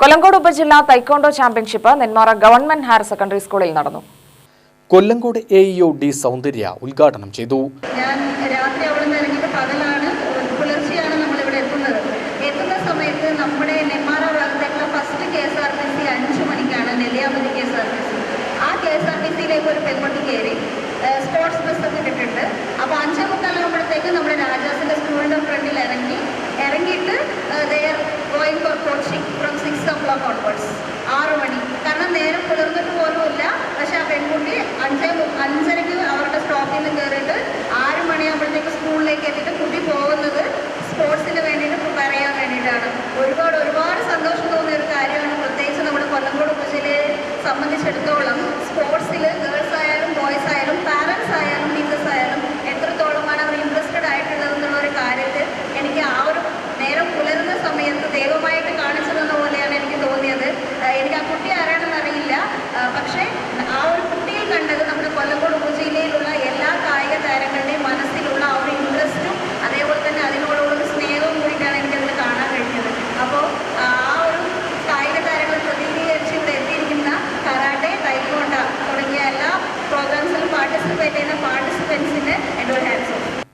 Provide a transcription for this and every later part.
കൊല്ലങ്കോട് ഉപജില്ല taekwondo championship Nenmara government higher secondary സ്കൂളിൽ നടന്നു. Kollengode A EO D Soundarya ഉദ്ഘാടനം ചെയ്തു. ഞാൻ രാത്രി അവിടെ നിന്ന് ഇറങ്ങിയിട്ട് പകലാണ് പുലർച്ചെയാണ് നമ്മളിവിടെ എത്തുന്നത്. എത്തുന്ന സമയത്ത് നമ്മുടെ നെന്മാറ ഭാഗത്തേക്കുള്ള first K S R T C അഞ്ച് മണിക്കാണ് Nelliyampathy K S R T C ആ കെ എസ് ആർ ടി സിയിലേക്ക് ഒരു പെൺകുട്ടി കയറി ഏഹ് സ്പോർട്സ് ബസ്സൊക്കെ ഇട്ടിട്ടുണ്ട്. അപ്പോൾ അഞ്ചേ മുക്കാലാകുമ്പോഴത്തേക്ക് നമ്മുടെ രാജാസിന്റെ സ്കൂളിന്റെ ഫ്രണ്ടിൽ ഇറങ്ങി ഇറങ്ങിയിട്ട് they're going for Kerala onwards.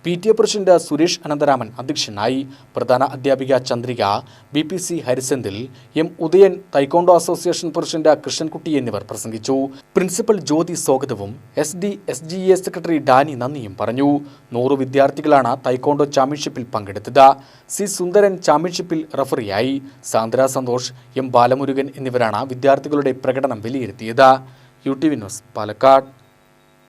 P T A president Suresh Anantharaman അധ്യക്ഷനായി പ്രധാന അധ്യാപിക Chandrika B P C Harisenthil M Udayan taekwondo association president Krishnankutty എന്നിവർ പ്രസംഗിച്ചു. പ്രിൻസിപ്പൽ ജ്യോതി സ്വാഗതവും S D S G A secretary Dani നന്ദിയും പറഞ്ഞു. നൂറ് വിദ്യാർത്ഥികളാണ് തൈക്കോണ്ടോ ചാമ്പ്യൻഷിപ്പിൽ പങ്കെടുത്തത്. സി സുന്ദരൻ ചാമ്പ്യൻഷിപ്പിൽ റഫറിയായി. സാന്ദ്ര സന്തോഷ് എം ബാലമുരുകൻ എന്നിവരാണ് വിദ്യാർത്ഥികളുടെ പ്രകടനം വിലയിരുത്തിയത്. U T V news Palakkad.